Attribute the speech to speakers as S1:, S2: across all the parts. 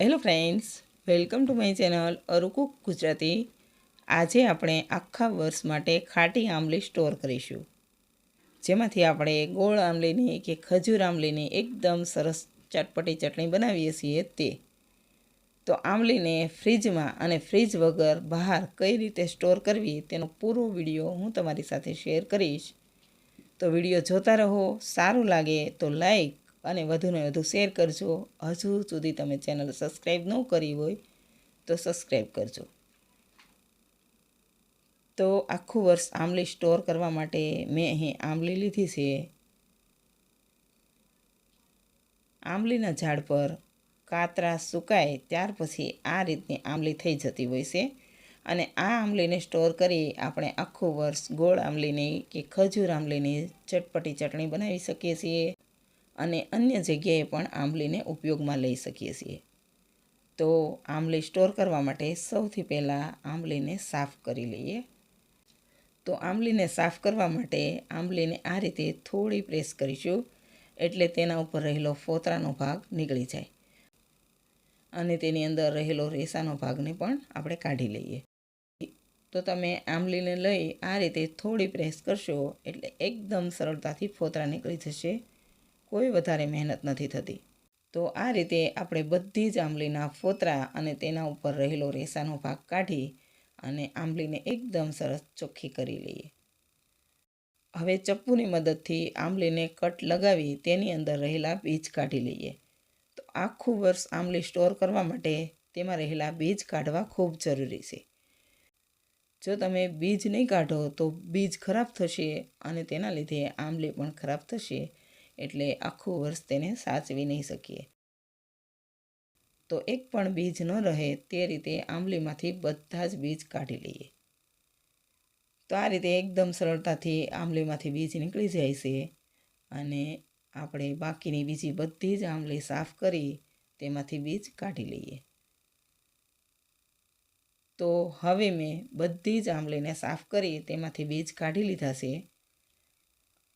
S1: Hello friends welcome to my channel અરુકુક Gujarati આજે આપણે આખા વર્ષ માટે ખાટી આંબલી સ્ટોર કરીશું. જેમાંથી આપણે ગોળ આંબલીની કે ખજૂર આંબલીની એકદમ સરસ ચટપટી ચટણી બનાવીએ છીએ તે. તો આંબલીને ફ્રીજમાં અને ફ્રીજ વગર બહાર કઈ રીતે સ્ટોર કરવી તેનો પૂરો વીડિયો હું તમારી સાથે શેર કરીશ. તો વીડિયો જોતા રહો, સારું લાગે તો લાઈક અને વધુને વધુ શેર કરજો. હજુ સુધી તમે ચેનલ સબસ્ક્રાઈબ ન કરી હોય તો સબસ્ક્રાઈબ કરજો. તો આખું વર્ષ આંબલી સ્ટોર કરવા માટે મેં અહીં આંબલી લીધી છે. આંબલીના ઝાડ પર કાતરા સુકાય ત્યાર પછી આ રીતની આંબલી થઈ જતી હોય છે. અને આ આંબલીને સ્ટોર કરી આપણે આખું વર્ષ ગોળ આંબલીની કે ખજૂર આંબલીની ચટપટી ચટણી બનાવી શકીએ છીએ. અને અન્ય જગ્યાએ પણ આંબલીને ઉપયોગમાં લઈ શકીએ છીએ. તો આંબલી સ્ટોર કરવા માટે સૌથી પહેલાં આંબલીને સાફ કરી લઈએ. તો આંબલીને સાફ કરવા માટે આંબલીને આ રીતે થોડી પ્રેસ કરીશું એટલે તેના ઉપર રહેલો ફોતરાનો ભાગ નીકળી જાય. અને તેની અંદર રહેલો રેસાનો ભાગને પણ આપણે કાઢી લઈએ. તો તમે આંબલીને લઈ આ રીતે થોડી પ્રેસ કરશો એટલે એકદમ સરળતાથી ફોતરા નીકળી જશે. કોઈ વધારે મહેનત નથી થતી. તો આ રીતે આપણે બધી જ આંબલીના ફોતરા અને તેના ઉપર રહેલો રેસાનો ભાગ કાઢી અને આંબલીને એકદમ સરસ ચોખ્ખી કરી લઈએ. હવે ચપ્પુની મદદથી આંબલીને કટ લગાવી તેની અંદર રહેલા બીજ કાઢી લઈએ. તો આખું વર્ષ આંબલી સ્ટોર કરવા માટે તેમાં રહેલા બીજ કાઢવા ખૂબ જરૂરી છે. જો તમે બીજ નહીં કાઢો તો બીજ ખરાબ થશે અને તેના લીધે આંબલી પણ ખરાબ થશે. એટલે આખું વર્ષ તેને સાચવી નહીં શકીએ. તો એક પણ બીજ ન રહે તે રીતે આંબલીમાંથી બધા જ બીજ કાઢી લઈએ. તો આ રીતે એકદમ સરળતાથી આંબલીમાંથી બીજ નીકળી જાય છે અને આપણે બાકીની બીજી બધી જ આંબલી સાફ કરી તેમાંથી બીજ કાઢી લઈએ. તો હવે મેં બધી જ આંબલીને સાફ કરી તેમાંથી બીજ કાઢી લીધા છે.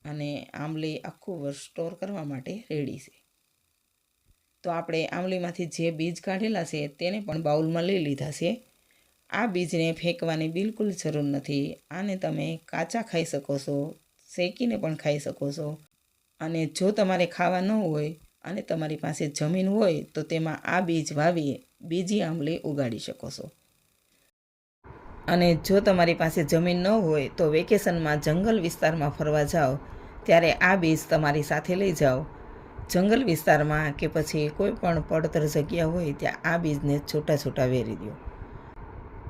S1: અને આંબલી આખું વર્ષ સ્ટોર કરવા માટે રેડી છે. તો આપણે આંબલીમાંથી જે બીજ કાઢેલા છે તેને પણ બાઉલમાં લઈ લીધા છે. આ બીજને ફેંકવાની બિલકુલ જરૂર નથી. આને તમે કાચા ખાઈ શકો છો, શેકીને પણ ખાઈ શકો છો. અને જો તમારે ખાવા ન હોય અને તમારી પાસે જમીન હોય તો તેમાં આ બીજ વાવી બીજી આંબલી ઉગાડી શકો છો. અને જો તમારી પાસે જમીન ન હોય તો વેકેશનમાં જંગલ વિસ્તારમાં ફરવા જાઓ. ત્યારે આ બીજ તમારી સાથે લઈ જાઓ. જંગલ વિસ્તારમાં કે પછી કોઈ પણ પડતર જગ્યા હોય ત્યાં આ બીજને છૂટા છૂટા વેરી દો.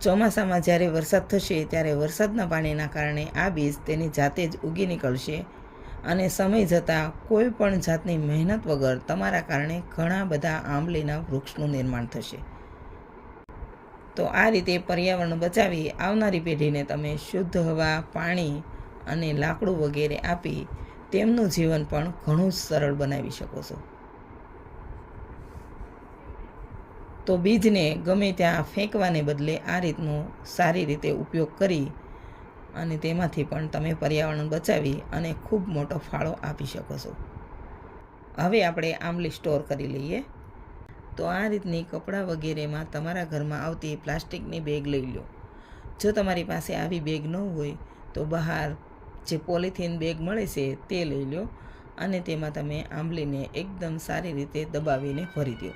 S1: ચોમાસામાં જ્યારે વરસાદ થશે ત્યારે વરસાદના પાણીના કારણે આ બીજ તેની જાતે જ ઉગી નીકળશે અને સમય જતાં કોઈ પણ જાતની મહેનત વગર તમારા કારણે ઘણા બધા આંબલીના વૃક્ષનું નિર્માણ થશે. તો આ રીતે પર્યાવરણ બચાવી આવનારી પેઢીને તમે શુદ્ધ હવા, પાણી અને લાકડું વગેરે આપી તેમનું જીવન પણ ઘણું સરળ બનાવી શકો છો. તો બીજને ગમે ત્યાં ફેંકવાને બદલે આ રીતનો સારી રીતે ઉપયોગ કરી અને તેમાંથી પણ તમે પર્યાવરણ બચાવી અને ખૂબ મોટો ફાળો આપી શકો છો. હવે આપણે આંબલી સ્ટોર કરી લઈએ. તો આ રીતની કપડાં વગેરેમાં તમારા ઘરમાં આવતી પ્લાસ્ટિકની બેગ લઈ લો જો તમારી પાસે આવી બેગ ન હોય, તો બહાર જે પોલિથીન બેગ મળે છે તે લઈ લો અને તેમાં તમે આંબલીને એકદમ સારી રીતે દબાવીને ભરી દો.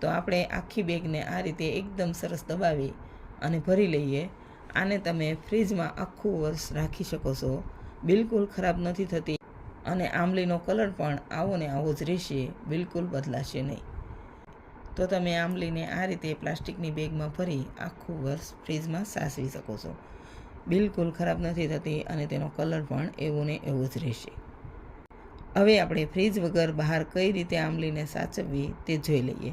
S1: તો આપણે આખી બેગને આ રીતે એકદમ સરસ દબાવી અને ભરી લઈએ. આને તમે ફ્રીજમાં આખું વર્ષ રાખી શકો છો. બિલકુલ ખરાબ નથી થતી. અને આંબલીનો કલર પણ આવો ને આવો જ રહેશે, બિલકુલ બદલાશે નહીં. તો તમે આંબલીને આ રીતે પ્લાસ્ટિકની બેગમાં ભરી આખું વર્ષ ફ્રીજમાં સાચવી શકો છો. બિલકુલ ખરાબ નથી થતી અને તેનો કલર પણ એવો ને એવો જ રહેશે. હવે આપણે ફ્રીજ વગર બહાર કઈ રીતે આંબલીને સાચવવી તે જોઈ લઈએ.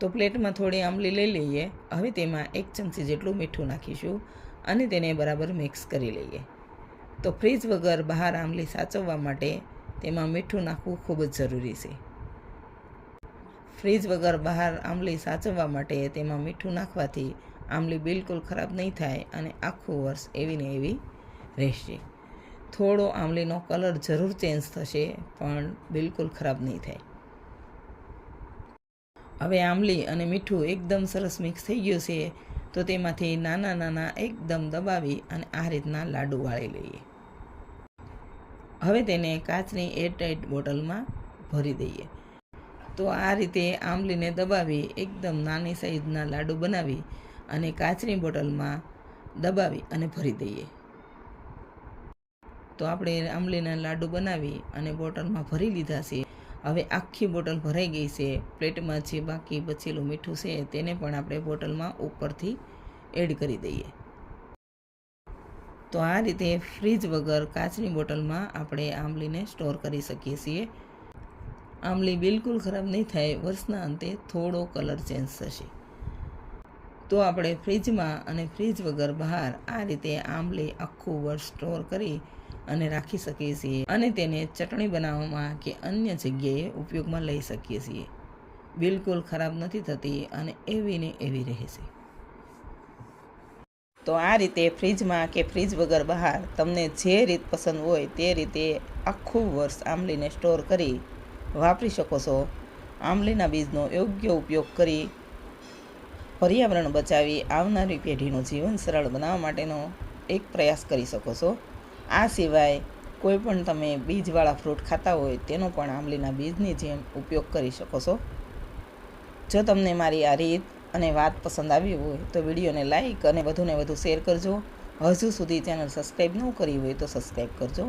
S1: તો પ્લેટમાં થોડી આંબલી લઈ લઈએ. હવે તેમાં એક ચમચી જેટલું મીઠું નાખીશું અને તેને બરાબર મિક્સ કરી લઈએ. તો ફ્રીજ વગર બહાર આંબલી સાચવવા માટે તેમાં મીઠું નાખવું ખૂબ જ જરૂરી છે. ફ્રીજ વગર બહાર આંબલી સાચવવા માટે તેમાં મીઠું નાખવાથી આમલી બિલકુલ ખરાબ નહીં થાય અને આખું વર્ષ એવીને એવી રહેશે. થોડો આંબલીનો કલર જરૂર ચેન્જ થશે, પણ બિલકુલ ખરાબ નહીં થાય. હવે આંબલી અને મીઠું એકદમ સરસ મિક્સ થઈ ગયું છે, તો તેમાંથી નાના નાના એકદમ દબાવી અને આ રીતના લાડુ વાળી લઈએ. હવે તેને કાચની એરટાઈટ બોટલમાં ભરી દઈએ. તો આ રીતે આંબલીને દબાવી એકદમ નાની સાઈઝના લાડુ બનાવી અને કાચની બોટલમાં દબાવી અને ભરી દઈએ. તો આપણે આંબલીના લાડુ બનાવી અને બોટલમાં ભરી લીધા છે. હવે આખી બોટલ ભરાઈ ગઈ છે. પ્લેટમાં જે બાકી બચેલું મીઠું છે તેને પણ આપણે બોટલમાં ઉપરથી એડ કરી દઈએ. તો આ રીતે ફ્રીજ વગર કાચની બોટલમાં આપણે આંબલીને સ્ટોર કરી શકીએ છીએ. આંબલી બિલકુલ ખરાબ નહીં થાય, વર્ષના અંતે થોડો કલર ચેન્જ થશે. તો આપણે ફ્રીજમાં અને ફ્રીજ વગર બહાર આ રીતે આંબલી આખું વર્ષ સ્ટોર કરી અને રાખી શકીએ છીએ અને તેને ચટણી બનાવવામાં કે અન્ય જગ્યાએ ઉપયોગમાં લઈ શકીએ છીએ. બિલકુલ ખરાબ નથી થતી અને એવી ને એવી રહે છે તો આ રીતે ફ્રીજમાં કે ફ્રીજ વગર બહાર તમને જે રીત પસંદ હોય તે રીતે આખું વર્ષ આંબલીને સ્ટોર કરી વાપરી શકો છો. આંબલીના બીજનો યોગ્ય ઉપયોગ કરી પર્યાવરણ બચાવી આવનારી પેઢીનું જીવન સરળ બનાવવા માટેનો એક પ્રયાસ કરી શકો છો. આ સિવાય કોઈ પણ તમે બીજવાળા ફ્રૂટ ખાતા હોય તેનો પણ આંબલીના બીજની જેમ ઉપયોગ કરી શકો છો. જો તમને મારી આ રીત અને વાત પસંદ આવી હોય તો વિડીયોને લાઇક અને વધુને વધુ શેર કરજો. હજુ સુધી ચેનલ સબસ્ક્રાઈબ ન કરી હોય તો સબસ્ક્રાઈબ કરજો.